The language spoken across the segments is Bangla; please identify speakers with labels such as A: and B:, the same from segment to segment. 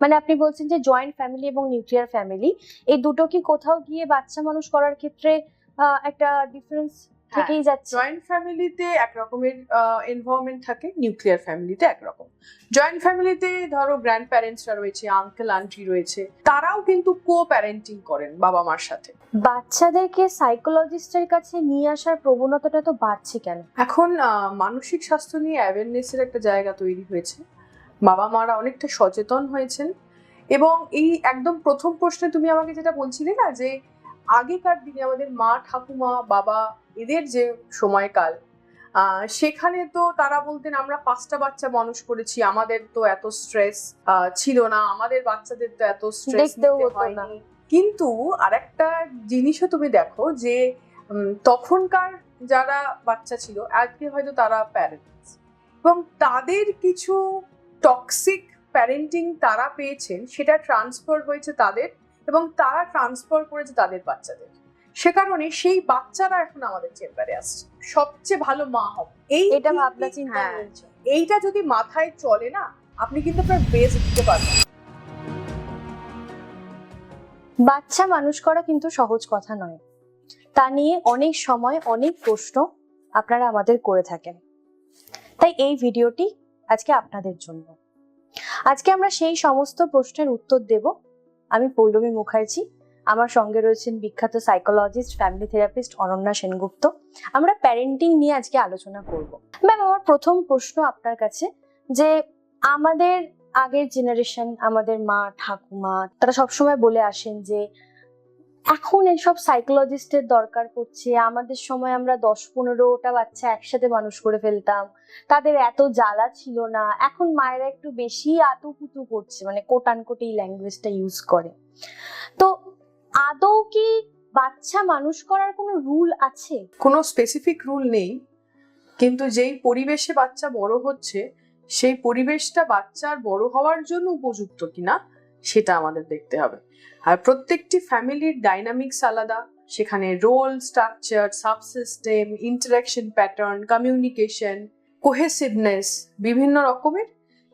A: মানে আপনি বলছেন যে জয়েন্ট ফ্যামিলি এবং নিউক্লিয়ার ফ্যামিলি এই দুটো কি কোথাও গিয়ে বাচ্চা মানুষ করার ক্ষেত্রে একটা ডিফারেন্স
B: হ্যাঁ,
A: থেকেই যাচ্ছে?
B: জয়েন্ট ফ্যামিলিতে এক রকমের এনভায়রনমেন্ট থাকে নিউক্লিয়ার ফ্যামিলিতে একরকম জয়েন্ট ফ্যামিলিতে ধরো গ্র্যান্ড প্যারেন্টসরা রয়েছে আঙ্কেল আন্টি রয়েছে তারাও কিন্তু কো প্যারেন্টিং করেন বাবা মার সাথে।
A: বাচ্চাদেরকে সাইকোলজিস্টের কাছে নিয়ে আসার প্রবণতাটা তো বাড়ছে কেন?
B: এখন মানসিক স্বাস্থ্য নিয়ে অ্যাওয়ারনেসের একটা জায়গা তৈরি হয়েছে। বাবা মারা অনেকটা সচেতন হয়েছেন। এবং এই একদম প্রথম প্রশ্নে তুমি আমাকে যেটা বলছিলে না যে আগেকার দিনে আমাদের মা ঠাকুমা বাবা এদের যে সময়কাল সেখানে তো তারা বলতেন আমরা পাঁচটা বাচ্চা মানুষ করেছি আমাদের তো এত স্ট্রেস ছিল না আমাদের বাচ্চাদের তো এত স্ট্রেস। কিন্তু আরেকটা জিনিসও তুমি দেখো যে তখনকার যারা বাচ্চা ছিল আজকে হয়তো তারা প্যারেন্টস এবং তাদের কিছু টক্সিক প্যারেন্টিং তারা পেয়েছেন সেটা ট্রান্সফার হয়েছে তাদের এবং তারা ট্রান্সফার করেছে তাদের বাচ্চাদের। সে কারণে সেই বাচ্চারা এখন আমাদের চেম্বারে আসছে। সবচেয়ে ভালো মা হবে এই
A: এটা ভাবনা চিন্তা
B: হ্যাঁ, এইটা যদি মাথায় চলে না আপনি কিন্তু আপনার বেস দিতে পারবেন
A: বাচ্চা মানুষ করা কিন্তু সহজ কথা নয়। তা নিয়ে অনেক সময় অনেক প্রশ্ন আপনারা আমাদের করে থাকেন। তাই এই ভিডিওটি আজকে আপনাদের জন্য। আজকে আমরা সেই সমস্ত প্রশ্নের উত্তর দেব। আমি পৌলমী মুখার্জি, আমার সঙ্গে রয়েছেন বিখ্যাত psychologist family therapist Ananya Sengupta. আমরা প্যারেন্টিং নিয়ে আজকে আলোচনা করব। ম্যাম আমার প্রথম প্রশ্ন আপনার কাছে যে আমাদের আগের জেনারেশন আমাদের মা, ঠাকুমা, তারা সবসময় বলে আসেন যে এখন এসব সাইকোলজিস্টের দরকার পড়ছে। আমাদের সময় আমরা দশ পনেরোটা বাচ্চা একসাথে মানুষ করে ফেলতাম। তাদের এত জ্বালা ছিল না। এখন মায়েরা একটু বেশি আতুপুতু করছে মানে কোট আনকোট এই ল্যাঙ্গুয়েজটা ইউজ করে। তো আদৌ কি বাচ্চা মানুষ করার কোনো রুল আছে?
B: কোনো স্পেসিফিক রুল নেই। কিন্তু যেই পরিবেশে বাচ্চা বড় হচ্ছে, সেই পরিবেশটা বাচ্চার বড় হওয়ার জন্য উপযুক্ত কিনা সেটা আমাদের দেখতে হবে। আর প্রত্যেকটি ফ্যামিলির ডাইনামিক্স আলাদা। সেখানে role, structure, subsystem interaction pattern, communication, cohesiveness বিভিন্ন রকমের।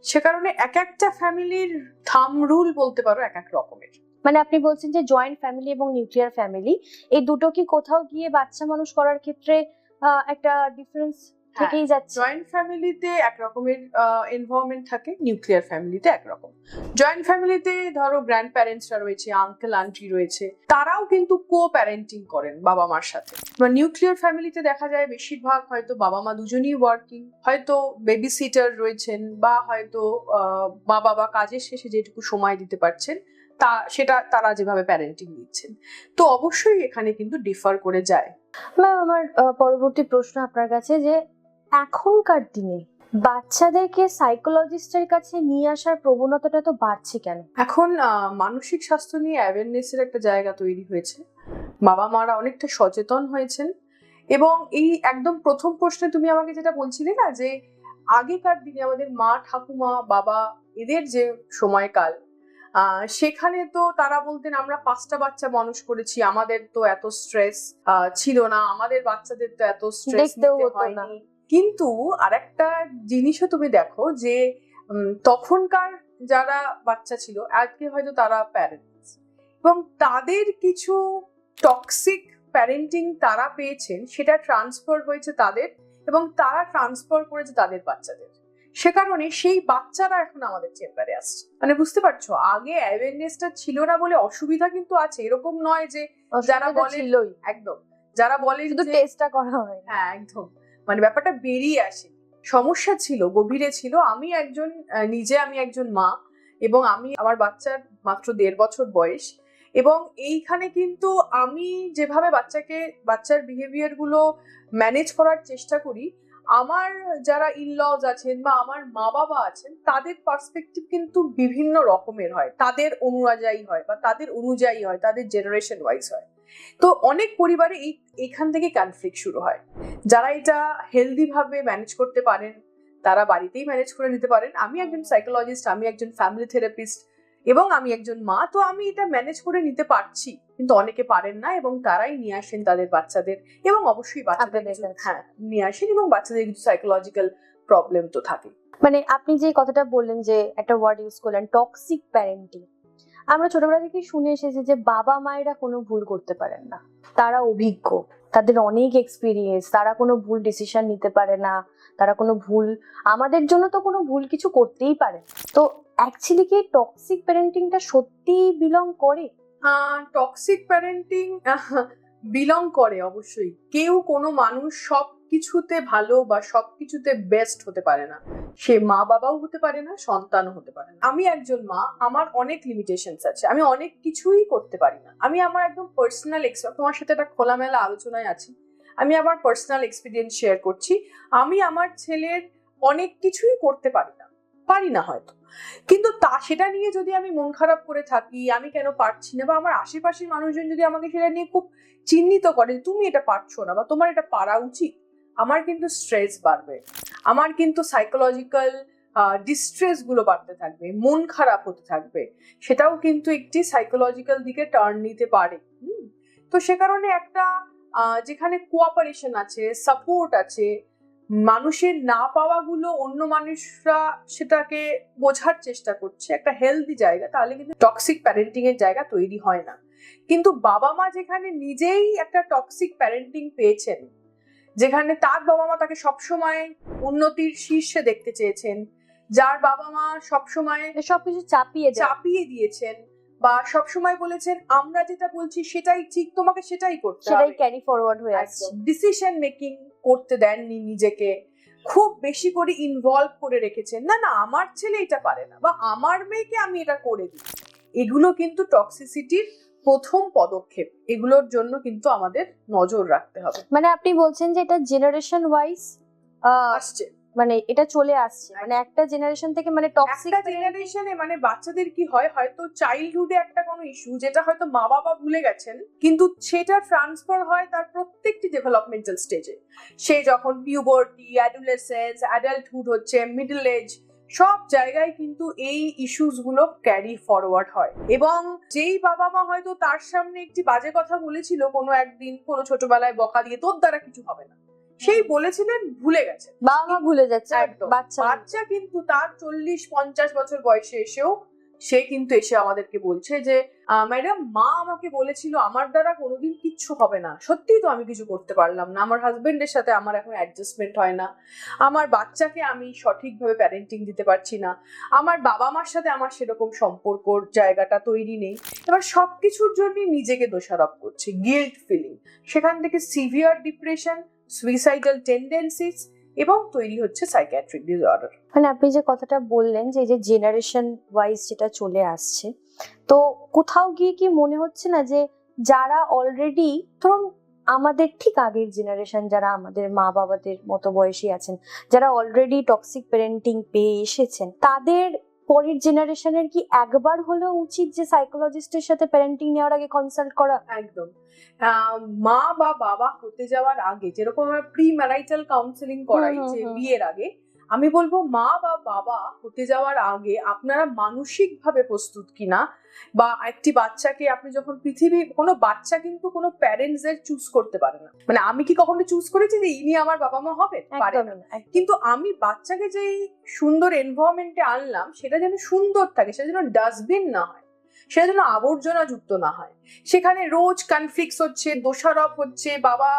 B: সে কারণে এক একটা ফ্যামিলির থাম রুল বলতে পারো এক এক রকমের।
A: মানে আপনি বলছেন যে জয়েন্ট ফ্যামিলি এবং নিউক্লিয়ার ফ্যামিলি, এই দুটো কি কোথাও গিয়ে বাচ্চা মানুষ করার ক্ষেত্রে একটা ডিফারেন্স থেকেই যাচ্ছে।
B: জয়েন্ট ফ্যামিলিতে এক রকমের এনভায়রনমেন্ট থাকে নিউক্লিয়ার ফ্যামিলিতে একরকম। জয়েন্ট ফ্যামিলিতে ধরো গ্র্যান্ড প্যারেন্টসরা রয়েছে আঙ্কেল আন্টি রয়েছে তারাও কিন্তু কো প্যারেন্টিং করেন বাবা মার সাথে। বা নিউক্লিয়ার ফ্যামিলিতে দেখা যায় বেশিরভাগ হয়তো বাবা মা দুজনই ওয়ার্কিং হয়তো বেবি সিটার রয়েছেন বা হয়তো মা বাবা কাজের শেষে যেটুকু সময় দিতে পারছেন তা সেটা তারা যেভাবে প্যারেন্টিং দিচ্ছেন তো অবশ্যই এখানে কিন্তু ডিফার করে যায়।
A: ম্যাম আমার পরবর্তী প্রশ্ন আপনার কাছে যে এখনকার দিনে বাচ্চাদেরকে সাইকোলজিস্টের কাছে নিয়ে আসার প্রবণতাটা তো বাড়ছে কেন?
B: এখন মানসিক স্বাস্থ্য নিয়ে অ্যাওয়ারনেসের একটা জায়গা তৈরি হয়েছে। বাবা মারা অনেকটা সচেতন হয়েছেন এবং এই একদম প্রথম প্রশ্নে তুমি আমাকে যেটা বলছিলে না যে আগেকার দিনে আমাদের মা ঠাকুমা বাবা এদের যে সময়কাল সেখানে তো তারা বলতেন আমরা পাঁচটা বাচ্চা মানুষ করেছি আমাদের তো এত স্ট্রেস ছিল না আমাদের বাচ্চাদের তো এত স্ট্রেস
A: দেখতেও হতো না।
B: কিন্তু আরেকটা জিনিসও তুমি দেখো যে তখনকার যারা বাচ্চা ছিল আজকে হয়তো তারা প্যারেন্টস এবং তাদের কিছু টক্সিক প্যারেন্টিং তারা পেয়েছেন সেটা ট্রান্সফার হয়েছে তাদের এবং তারা ট্রান্সফার করেছে তাদের বাচ্চাদের। সে কারণে সেই বাচ্চারা এখন আমাদের চেম্বারে আসছে। মানে বুঝতে পারছ? আগে অ্যাওয়ারনেসটা ছিল না বলে অসুবিধা কিন্তু আছে। এরকম নয় যে যারা বলে- একদম যারা বলে
A: শুধু টেস্টটা করা হয়।
B: হ্যাঁ একদম। মানে ব্যাপারটা বেরিয়ে আসে। সমস্যা ছিল, গভীরে ছিল। আমি একজন নিজে আমি একজন মা এবং আমি আমার বাচ্চার মাত্র দেড় বছর বয়স এবং এইখানে কিন্তু আমি যেভাবে বাচ্চাকে, বাচ্চার বিহেভিয়ারগুলো ম্যানেজ করার চেষ্টা করি, আমার যারা ইনলজ আছেন বা আমার মা বাবা আছেন, তাদের পার্সপেক্টিভ কিন্তু বিভিন্ন রকমের হয়। তাদের অনুযায়ী হয় বা তাদের অনুযায়ী হয়, তাদের জেনারেশন ওয়াইজ হয়। তো অনেক পরিবারে এই এখান থেকে কনফ্লিক্ট শুরু হয়। যারা এটা হেলদি ভাবে ম্যানেজ করতে পারেন তারা বাড়িতেই ম্যানেজ করে নিতে পারেন। আমি একজন সাইকোলজিস্ট আমি একজন ফ্যামিলি থেরাপিস্ট এবং আমি একজন মা তো আমি এটা ম্যানেজ করে নিতে পারছি। কিন্তু অনেকে পারেন না এবং তারাই নিয়ে আসেন তাদের বাচ্চাদের এবং অবশ্যই বাচ্চাদের। হ্যাঁ নিয়ে আসেন এবং বাচ্চাদের কিছু সাইকোলজিক্যাল প্রবলেম তো থাকে।
A: মানে আপনি যে কথাটা বললেন যে একটা ওয়ার্ড ইউজ করলেন টক্সিক প্যারেন্টিং আমরা ছোটবেলা থেকেই শুনে এসেছি যে বাবা মায়েরা কোনো ভুল করতে পারেন না। তারা অভিজ্ঞ, তাদের অনেক এক্সপিরিয়েন্স তারা কোনো ভুল ডিসিশন নিতে পারে না, তারা কোনো ভুল, আমাদের জন্য তো কোনো ভুল কিছু করতেই পারে। তো অ্যাকচুয়ালি কি টক্সিক প্যারেন্টিংটা সত্যিই বিলং করে?
B: টক্সিক প্যারেন্টিং বিলং করে অবশ্যই। কেউ কোনো মানুষ সব কিছুতে ভালো বা সব কিছুতে বেস্ট হতে পারে না। সে মা বাবাও হতে পারে না, সন্তানও হতে পারে না। আমি একজন মা, আমার অনেক লিমিটেশনস আছে। আমি অনেক কিছুই করতে পারি না। আমি আমার একদম পার্সোনাল তোমার সাথে একটা খোলামেলা আলোচনায় আছি। আমি আমার পার্সোনাল এক্সপিরিয়েন্স শেয়ার করছি। আমি আমার ছেলের অনেক কিছুই করতে পারি না। পারি না হয়তো। কিন্তু তা, সেটা নিয়ে যদি আমি মন খারাপ করে থাকি, আমি কেন পারছি না? বা আমার আশেপাশের মানুষজন যদি আমাকে সেটা নিয়ে খুব চিহ্নিত করে তুমি এটা পারছ না বা তোমার এটা পারা উচিত? আমার কিন্তু স্ট্রেস বাড়বে। আমার কিন্তু সাইকোলজিক্যাল ডিস্ট্রেসগুলো বাড়তে থাকবে, মন খারাপ হতে থাকবে। সেটাও কিন্তু একটি সাইকোলজিক্যাল দিকে টার্ন নিতে পারে? তো সে কারণে একটা যেখানে কোঅপারেশন আছে সাপোর্ট আছে, মানুষের না পাওয়াগুলো অন্য মানুষরা সেটাকে বোঝার চেষ্টা করছে, একটা হেলদি জায়গা, তাহলে কিন্তু টক্সিক প্যারেন্টিং এর জায়গা তৈরি হয় না। কিন্তু বাবা মা যেখানে নিজেই একটা টক্সিক প্যারেন্টিং পেয়েছেন যেখানে তার বাবা মা তাকে সবসময় উন্নতির শীর্ষে দেখতে চেয়েছেন যার বাবা মা সবসময়
A: সবকিছু চাপিয়ে
B: চাপিয়ে দিয়েছেন বা সবসময় বলেছেন আমরা যেটা বলছি সেটাই ঠিক তোমাকে সেটাই করতে
A: সেটাই ক্যারি ফরওয়ার্ড হয়ে আসছে।
B: ডিসিশন মেকিং করতে দেননি নিজেকে। খুব বেশি করে ইনভলভ করে রেখেছেন। না না আমার ছেলে এটা পারে না বা আমার মেয়েকে আমি এটা করে দিই। এগুলো কিন্তু টক্সিসিটির প্রথম পদক্ষেপ। এগুলোর জন্য কিন্তু আমাদের নজর রাখতে হবে।
A: মানে আপনি বলছেন যে এটা জেনারেশন ওয়াইজ
B: আসছে।
A: মানে এটা চলে আসছে। মানে একটা জেনারেশন থেকে মানে টক্সিক
B: একটা জেনারেশনে মানে বাচ্চাদের কি হয় হয়তো চাইল্ডহুডে একটা কোনো ইস্যু যেটা হয়তো মা বাবা ভুলে গেছেন কিন্তু সেটা ট্রান্সফার হয় তার প্রত্যেকটি ডেভেলপমেন্টাল স্টেজে সে যখন পিউবার্টি অ্যাডুলেসেন্স অ্যাডাল্টহুড হচ্ছে মিডল এজ সব জায়গায় কিন্তু এই ইস্যুসগুলো ক্যারি ফরওয়ার্ড হয়। এবং যেই বাবা মা হয়তো তার সামনে একটি বাজে কথা বলেছিল কোনো একদিন কোনো ছোটবেলায় বকা দিয়ে তোর দ্বারা কিছু হবে না। সেই বলেছিলেন ভুলে গেছে।
A: বাবা মা ভুলে যাচ্ছে
B: একদম।
A: বাচ্চা।
B: বাচ্চা কিন্তু তার চল্লিশ পঞ্চাশ বছর বয়সে এসেও সে কিন্তু এসে আমাদেরকে বলছে যে ম্যাডাম, মা আমাকে বলেছিল আমার দ্বারা কোনোদিন কিচ্ছু হবে না। সত্যিই তো আমি কিছু করতে পারলাম না। আমার হাজবেন্ডের সাথে আমার এখন অ্যাডজাস্টমেন্ট হয় না। আমার বাচ্চাকে আমি সঠিকভাবে প্যারেন্টিং দিতে পারছি না। আমার বাবা মার সাথে আমার সেরকম সম্পর্কর জায়গাটা তৈরি নেই। এবার সব কিছুর জন্যই নিজেকে দোষারোপ করছে। গিল্ট ফিলিং সেখান থেকে সিভিয়ার ডিপ্রেশন সুইসাইডাল টেন্ডেন্সিস এবং তৈরি হচ্ছে সাইকিয়াট্রিক ডিসঅর্ডার
A: মানে আপনি যে কথাটা বললেন যে যে জেনারেশন ওয়াইজ যেটা চলে আসছে, তো কোথাও গিয়ে কি মনে হচ্ছে না যে যারা অলরেডি ধরুন আমাদের ঠিক আগের জেনারেশন যারা আমাদের মা বাবাদের মতো বয়সী আছেন, যারা অলরেডি টক্সিক প্যারেন্টিং পেয়ে এসেছেন, তাদের পরের জেনারেশনের কি একবার হলেও উচিত যে সাইকোলজিস্টের সাথে প্যারেন্টিং নেওয়ার আগে কনসাল্ট করা?
B: একদম। মা বা বাবা হতে যাওয়ার আগে যেরকম আমরা প্রি ম্যারাইটাল কাউন্সেলিং করাই যে বিয়ের আগে আমি বলব মা বা বাবা হতে যাওয়ার আগে আপনারা মানসিক ভাবে প্রস্তুত কিনা? বা একটি বাচ্চাকে আপনি যখন পৃথিবী কোনো বাচ্চা কিন্তু কোনো প্যারেন্টস এর চুজ করতে পারে না। মানে আমি কি কখনো চুজ করেছি যে ইনি আমার বাবা মা হবে পারে না। কিন্তু আমি বাচ্চাকে যেই সুন্দর এনভায়রনমেন্টে আনলাম সেটা যেন সুন্দর থাকে সেটা যেন ডাস্টবিন না হয় সেটা যেন আবর্জনা যুক্ত না হয়। সেখানে রোজ কনফ্লিক্স হচ্ছে দোষারোপ হচ্ছে বাবা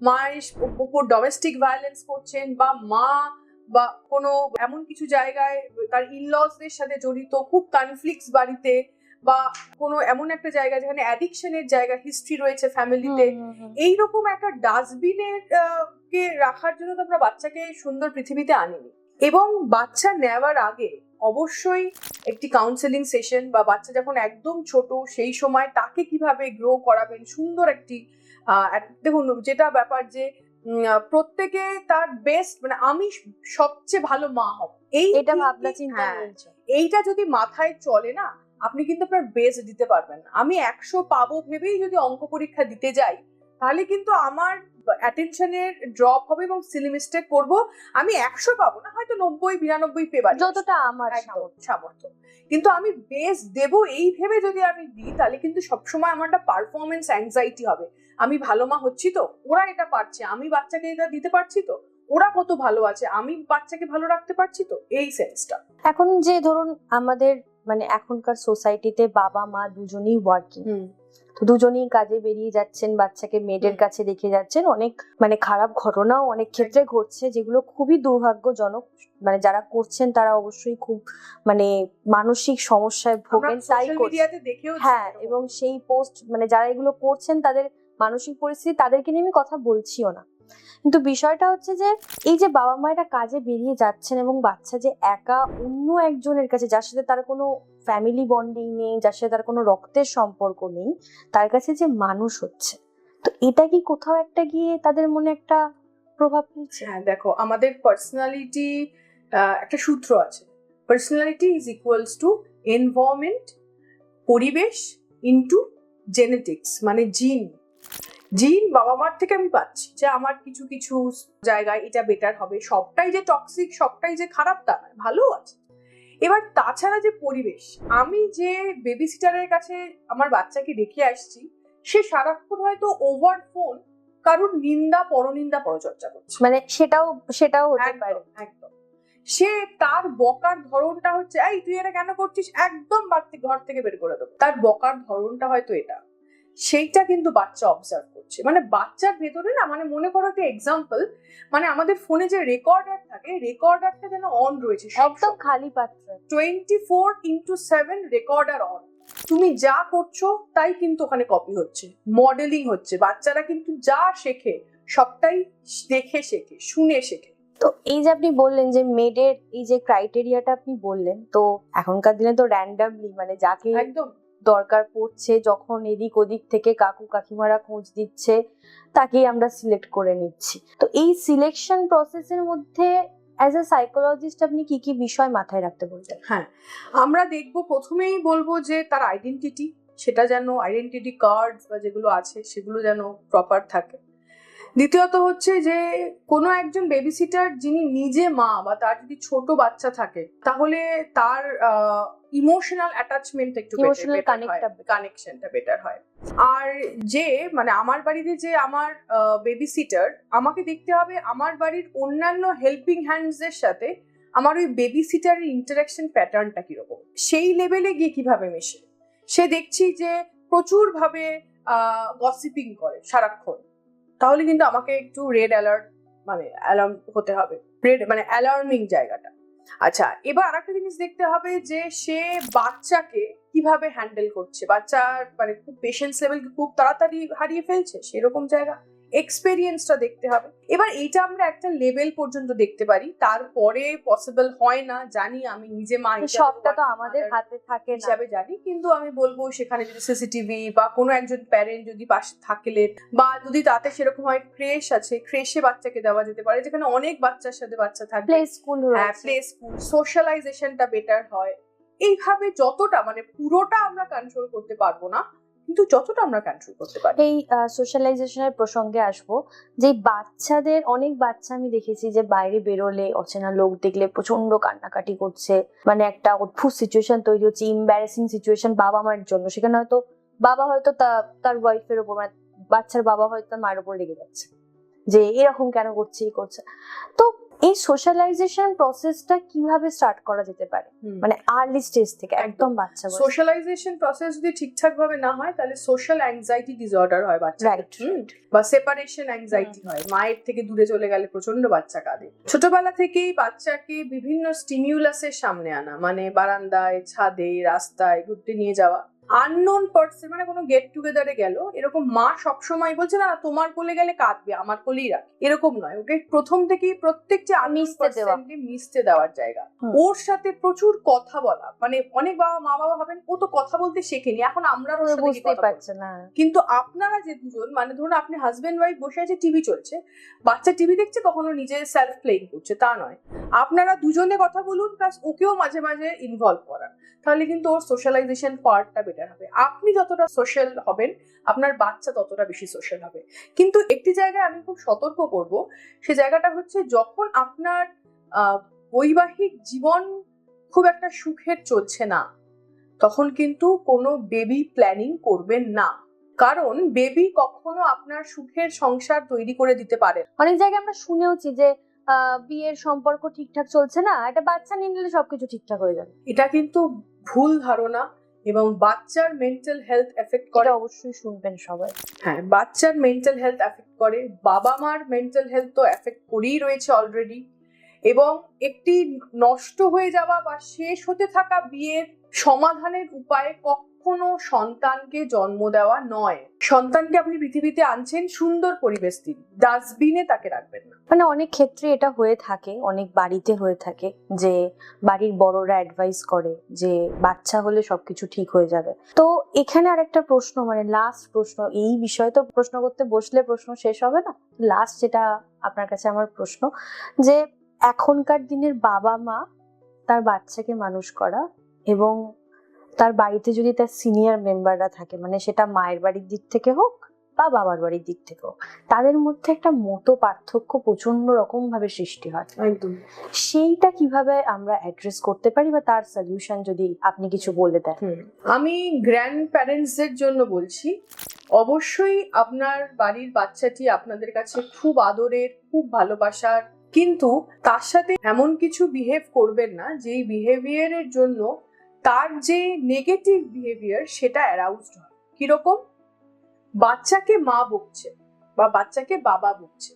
B: মায়ের উপর ডোমেস্টিক ভায়োলেন্স করছেন বা মা বা কোনো এমন কিছু জায়গায় তার ইনলসদের সাথে জড়িত খুব কনফ্লিক্টস বাড়িতে বা কোনো এমন একটা জায়গা যেখানে অ্যাডিকশনের জায়গা হিস্ট্রি রয়েছে ফ্যামিলিতে। এইরকম একটা ডাস্টবিনের কে রাখার জন্য তো আমরা বাচ্চাকে সুন্দর পৃথিবীতে আনিনি এবং বাচ্চা নেওয়ার আগে অবশ্যই একটি কাউন্সেলিং সেশন বা বাচ্চা যখন একদম ছোট সেই সময় তাকে কীভাবে গ্রো করাবেন সুন্দর একটি আহ, দেখুন যেটা ব্যাপার যে প্রত্যেকে তার বেস্ট মানে আমি সবচেয়ে ভালো মা হব। এই
A: এটা ভাবনা চিন্তা
B: হ্যাঁ, এইটা যদি মাথায় চলে না আপনি কিন্তু আপনার বেস্ট দিতে পারবেন না। আমি একশো পাবো ভেবেই যদি অঙ্ক পরীক্ষা দিতে যাই তাহলে কিন্তু আমার অ্যাটেনশনের ড্রপ হবে এবং সিলি মিস্টেক করব। আমি একশো পাবো না হয়তো নব্বই বিরানব্বই পেবার
A: যতটা আমার
B: সামর্থ্য। কিন্তু আমি বেস দেব এই ভেবে যদি আমি দিই তাহলে কিন্তু সবসময় আমার একটা পারফরমেন্স অ্যাংজাইটি হবে। আমি ভালো মা হচ্ছি তো? ওরা এটা পারছে। আমি বাচ্চাকে এটা দিতে পারছি তো? ওরা কত ভালো আছে? আমি বাচ্চাকে ভালো রাখতে পারছি তো? এই সেন্সটা
A: এখন যে ধরুন আমাদের মানে এখনকার সোসাইটিতে বাবা মা দুজনেই ওয়ার্কিং তো দুজনেই কাজে বেরিয়ে যাচ্ছেন বাচ্চাকে মেয়েদের কাছে রেখে যাচ্ছেন। অনেক মানে খারাপ ঘটনাও অনেক ক্ষেত্রে ঘটছে যেগুলো খুবই দুর্ভাগ্যজনক। মানে যারা করছেন তারা অবশ্যই খুব মানে মানসিক সমস্যায় ভোগেন তাই
B: দেখেও
A: হ্যাঁ এবং সেই পোস্ট মানে যারা এগুলো করছেন তাদের মানসিক পরিস্থিতি তাদেরকে নিয়ে আমি কথা বলছিও না। কিন্তু বিষয়টা হচ্ছে যে, এই যে বাবা মায়েরা কাজে বেরিয়ে যাচ্ছেন এবং বাচ্চা যে একা অন্য একজনের কাছে, যার সাথে তার কোনো ফ্যামিলি বন্ডিং নেই, যার সাথে তার কোনো রক্তের সম্পর্ক নেই, তার কাছে যে মানুষ হচ্ছে, তো এটা কি কোথাও একটা গিয়ে তাদের মনে একটা প্রভাব ফেলছে?
B: হ্যাঁ দেখো, আমাদের পার্সোনালিটি একটা সূত্র আছে। Personality is equals to environment পরিবেশ ইনটু জেনেটিক্স মানে জিন জিন বাবা মার থেকে আমি পাচ্ছি যে আমার কিছু কিছু জায়গায় এটা বেটার হবে। সবটাই যে টক্সিক সবটাই যে খারাপ তা নয় ভালো আছে। এবার তাছাড়া যে পরিবেশ আমি যে বেবি সিটারের কাছে আমার বাচ্চাকে রেখে আসছি সে সারাক্ষণ হয়তো ওভার ফোন কারোর নিন্দা পরনিন্দা পরচর্চা করছে।
A: মানে সেটাও সেটাও হতে পারে।
B: একদম একদম। সে তার বকার ধরনটা হচ্ছে এই তুই এটা কেন করছিস? একদম বাড়তি ঘর থেকে বের করে দেবো। তার বকার ধরনটা হয়তো এটা। সেইটা কিন্তু বাচ্চা অবজার্ভ করছে। মানে বাচ্চার ভেতরে না মানে মনে করো একটা এক্সাম্পল মানে আমাদের ফোনে যে রেকর্ডার থাকে রেকর্ডারটা যেন অন রয়েছে
A: একদম খালি পাত্র।
B: Twenty four into seven recorder on তুমি যা করছ তাই কিন্তু ওখানে কপি হচ্ছে মডেলিং হচ্ছে। বাচ্চারা কিন্তু যা শেখে সবটাই দেখে শেখে শুনে শেখে।
A: তো এই যে আপনি বললেন যে মেডের এই যে ক্রাইটেরিয়াটা আপনি বললেন তো এখনকার দিনে তো র্যান্ডামলি মানে যাকে
B: একদম।
A: দরকার পড়ছে, যখন এদিক ওদিক থেকে কাকু কাকিমারা খোঁজ দিচ্ছে, তাকেই আমরা সিলেক্ট করে নিচ্ছি। তো এই সিলেকশন প্রসেসের মধ্যে অ্যাজ এ সাইকোলজিস্ট আপনি কি কি বিষয় মাথায় রাখতে বলতেন
B: হ্যাঁ আমরা দেখব প্রথমেই বলব যে তার আইডেন্টিটি সেটা যেন আইডেন্টিটি কার্ড বা যেগুলো আছে, সেগুলো যেন প্রপার থাকে। দ্বিতীয়ত হচ্ছে যে কোনো একজন বেবিসিটার যিনি নিজে মা বা তার যদি ছোট বাচ্চা থাকে, তাহলে তার ইমোশনাল অ্যাটাচমেন্ট একটু
A: টা
B: কানেকশনটা বেটার হয়। আর যে মানে আমার বাড়িতে যে আমার বেবি সিটার আমাকে দেখতে হবে আমার বাড়ির অন্যান্য হেল্পিং হ্যান্ডসদের সাথে আমার ওই বেবি সিটারের ইন্টারাকশন প্যাটার্নটা কীরকম? সেই লেভেলে গিয়ে কীভাবে মেশে? সে দেখছি যে প্রচুর ভাবে গসিপিং করে সারাক্ষণ। তাহলে কিন্তু আমাকে একটু রেড অ্যালার্ট মানে অ্যালার্ম হতে হবে। রেড মানে অ্যালার্মিং জায়গাটা। আচ্ছা এবার আর একটা জিনিস দেখতে হবে যে সে বাচ্চাকে কীভাবে হ্যান্ডেল করছে? বাচ্চার মানে খুব পেশেন্স লেভেল খুব তাড়াতাড়ি হারিয়ে ফেলছে? সেরকম জায়গা? এক্সপেরিয়েন্সটা দেখতে হবে। এবার এইটা আমরা একটা লেভেল পর্যন্ত দেখতে পারি। তারপরে পসিবল হয় না জানি আমি নিজে মা
A: সবটা তো আমাদের হাতে থাকে
B: হিসাবে জানি। কিন্তু আমি বলব সেখানে যদি সিসিটিভি বা কোনো একজন প্যারেন্ট যদি পাশে থাকলেন বা যদি তাতে সেরকম হয় ক্রেশ আছে ক্রেশে বাচ্চাকে দেওয়া যেতে পারে। যেখানে অনেক বাচ্চার সাথে বাচ্চা থাকবে।
A: প্লে স্কুল
B: হ্যাঁ প্লে স্কুল সোশ্যালাইজেশনটা বেটার হয়। এইভাবে যতটা মানে পুরোটা আমরা কন্ট্রোল করতে পারব না। কিন্তু যতটা আমরা কন্ট্রোল করতে পারি।
A: এই সোশ্যালাইজেশনের প্রসঙ্গে আসব। যে বাচ্চাদের, অনেক বাচ্চা আমি দেখেছি যে বাইরে বেরোলে অচেনা লোক দেখলে প্রচণ্ড কান্নাকাটি করছে। মানে একটা অদ্ভুত সিচুয়েশন তৈরি হচ্ছে ইম্বারেসিং সিচুয়েশন বাবা মায়ের জন্য। সেখানে হয়তো বাবা হয়তো তার ওয়াইফের ওপর মানে বাচ্চার বাবা হয়তো তার মায়ের ওপর রেগে যাচ্ছে। যে এরকম কেন করছে করছে। তো এই সোশ্যালাইজেশন প্রসেসটা কীভাবে স্টার্ট করা যেতে পারে? মানে আর্লি স্টেজ থেকে একদম। বাচ্চা
B: সোশ্যালাইজেশন প্রসেস যদি ঠিকঠাক ভাবে না হয় তাহলে সোশ্যাল অ্যাংজাইটি ডিসঅর্ডার হয় বাচ্চা
A: রাইট
B: বা সেপারেশন অ্যাংজাইটি হয়। মায়ের থেকে দূরে চলে গেলে প্রচণ্ড বাচ্চা কাঁদে। ছোটবেলা থেকেই বাচ্চাকে বিভিন্ন স্টিমিউলাসের সামনে আনা মানে বারান্দায় ছাদে রাস্তায় ঘুরতে নিয়ে যাওয়া। আননোন পার্সন মানে কোনো গেট টুগেদারে গেল এরকম মা সবসময় বলছে না তোমার কোলে গেলে কাঁদবে আমার কোলেই রাখ। এরকম নয় ওকে প্রথম থেকেই প্রত্যেকটি
A: মিশতে দেওয়া।
B: মিশতে দেওয়ার জায়গা। ওর সাথে প্রচুর কথা বলা মানে অনেক বাবা মা বাবা ভাবেন ও তো কথা বলতে শেখেনি এখন আমরা ওর
A: বুঝতে পারছে না।
B: কিন্তু আপনারা যে দুজন মানে ধরুন আপনি হাজবেন্ড ওয়াইফ বসে আছে টিভি চলছে বাচ্চা টিভি দেখছে কখনো নিজে সেলফ প্লেইং করছে তা নয়। আপনারা দুজনে কথা বলুন প্লাস ওকেও মাঝে মাঝে ইনভলভ করান। তাহলে কিন্তু ওর সোশ্যালাইজেশন পার্টটা বেটার হবে। আপনি যতটা সোশ্যাল হবেন আপনার বাচ্চা ততটা বেশি সোশ্যাল হবে। কিন্তু একটি জায়গায় আমি খুব সতর্ক করব সে জায়গাটা হচ্ছে যখন আপনার বৈবাহিক জীবন খুব একটা সুখের চলছে না তখন কিন্তু কোনো বেবি প্ল্যানিং করবেন না। কারণ বেবি কখনো আপনার সুখের সংসার তৈরি করে দিতে পারে
A: অনেক জায়গায় আমরা শুনেওছি যে আহ, বিয়ের সম্পর্ক ঠিকঠাক চলছে না একটা বাচ্চা নিয়ে নিলে সবকিছু ঠিকঠাক হয়ে যাবে।
B: এটা কিন্তু ভুল ধারণা। এবং বাচ্চার মেন্টাল হেলথ এফেক্ট করে
A: অবশ্যই শুনবেন সবাই।
B: হ্যাঁ বাচ্চার মেন্টাল হেলথ এফেক্ট করে বাবা মার মেন্টাল হেলথ তো এফেক্ট করেই রয়েছে অলরেডি এবং একটি নষ্ট হয়ে যাওয়া বা শেষ হতে থাকা বিয়ের সমাধানের উপায় কখনো সন্তানকে জন্ম দেওয়া নয়। সন্তানকে আপনি পৃথিবীতে আনছেন সুন্দর পরিবেশ দিন। ডাস্টবিনে তাকে রাখবেন না।
A: মানে অনেক ক্ষেত্রে এটা হয়ে থাকে, অনেক বাড়িতে হয়ে থাকে যে বাড়ির বড়রা অ্যাডভাইস করে যে বাচ্চা হলে সবকিছু ঠিক হয়ে যাবে। তো এখানে আর একটা প্রশ্ন মানে লাস্ট প্রশ্ন, এই বিষয়ে তো প্রশ্ন করতে বসলে প্রশ্ন শেষ হবে না? লাস্ট যেটা আপনার কাছে আমার প্রশ্ন, যে এখনকার দিনের বাবা মা তার বাচ্চাকে মানুষ করা এবং তার বাড়িতে যদি তার সিনিয়র মেম্বাররা থাকে মানে সেটা মায়ের বাড়ির দিক থেকে হোক বা বাবার বাড়ির দিক থেকে হোক তাদের মধ্যে একটা মতো পার্থক্য প্রচণ্ড রকম ভাবে সৃষ্টি হয়।
B: একদম।
A: সেইটা কীভাবে আমরা অ্যাড্রেস করতে পারি বা তার সলিউশন যদি আপনি কিছু বলে দেন?
B: আমি গ্র্যান্ড প্যারেন্টসদের জন্য বলছি অবশ্যই আপনার বাড়ির বাচ্চাটি আপনাদের কাছে খুব আদরের খুব ভালোবাসার কিন্তু তার সাথে এমন কিছু বিহেভ করবেন না যেই বিহেভিয়ারের জন্য তার যে নেগেটিভ বিহেভিয়ার সেটা অ্যারাউজড হয়। কীরকম? বাচ্চাকে মা বকছে বা বাচ্চাকে বাবা বকছে।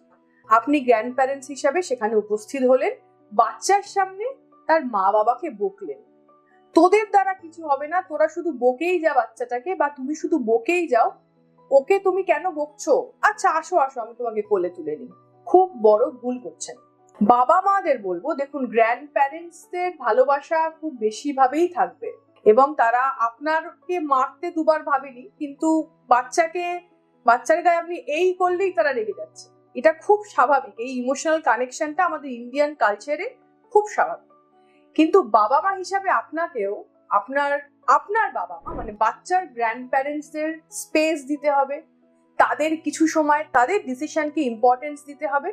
B: আপনি গ্র্যান্ড প্যারেন্টস হিসাবে সেখানে উপস্থিত হলেন, বাচ্চার সামনে তার মা বাবাকে বকলেন। তোদের দ্বারা কিছু হবে না, তোরা শুধু বকেই যা বাচ্চাটাকে বা তুমি শুধু বকেই যাও। ওকে তুমি কেন বকছো? আচ্ছা আসো আসো, আমি তোমাকে কোলে তুলে নিই। খুব বড় ভুল করছেন। বাবা মাদের বলব, দেখুন গ্র্যান্ড প্যারেন্টসদের ভালোবাসা খুব বেশি ভাবেই থাকবে। এবং তারা আপনারকে মারতে দুবার ভাবেনি, কিন্তু বাচ্চাকে, বাচ্চার গায়ে আপনি এই করলেই তারা রেগে যাচ্ছে। এটা খুব স্বাভাবিক। এই ইমোশনাল কানেকশনটা আমাদের ইন্ডিয়ান কালচারে খুব স্বাভাবিক। কিন্তু বাবা মা হিসাবে আপনাকেও, আপনার আপনার বাবা মা মানে বাচ্চার গ্র্যান্ড প্যারেন্টসদের স্পেস দিতে হবে। তাদের কিছু সময় তাদের ডিসিশনকে ইম্পর্টেন্স দিতে হবে।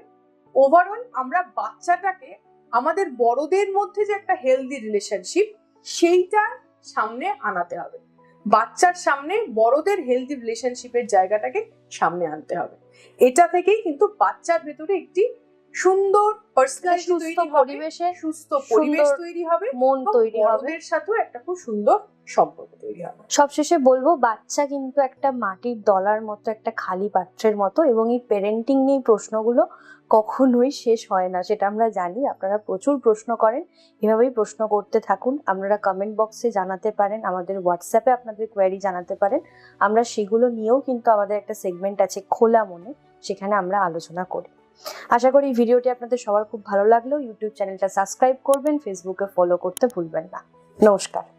B: ওভারঅল আমরা বাচ্চাটাকে আমাদের বড়দের মধ্যে যে একটা হেলদি রিলেশনশিপ সেইটা সামনে আনাতে হবে। বাচ্চার সামনে বড়দের হেলদি রিলেশনশিপের জায়গাটাকে সামনে আনতে হবে। এটা থেকেই কিন্তু বাচ্চার ভেতরে একটি সুন্দর পার্সোনালিটি তৈরি
A: পরিবেশে
B: সুস্থ পরিবেশ তৈরি হবে
A: মন তৈরি হবে।
B: বড়দের সাথেও একটা খুব সুন্দর সম্পর্ক তৈরি হবে।
A: সবশেষে বলব বাচ্চা কিন্তু একটা মাটির দলার মতো একটা খালি পাত্রের মতো এবং এই পেরেন্টিং নিয়ে প্রশ্নগুলো কখনোই শেষ হয় না। সেটা আমরা জানি, আপনারা প্রচুর প্রশ্ন করেন, এভাবেই প্রশ্ন করতে থাকুন। আপনারা কমেন্ট বক্সে জানাতে পারেন, আমাদের হোয়াটসঅ্যাপে আপনাদের কোয়ারি জানাতে পারেন। আমরা সেগুলো নিয়েও কিন্তু আমাদের একটা সেগমেন্ট আছে খোলা মনে, সেখানে আমরা আলোচনা করি। আশা করি ভিডিওটি আপনাদের সবার খুব ভালো লাগল। ইউটিউব চ্যানেলটা সাবস্ক্রাইব করবেন ফেসবুকে ফলো করতে ভুলবেন না। নমস্কার।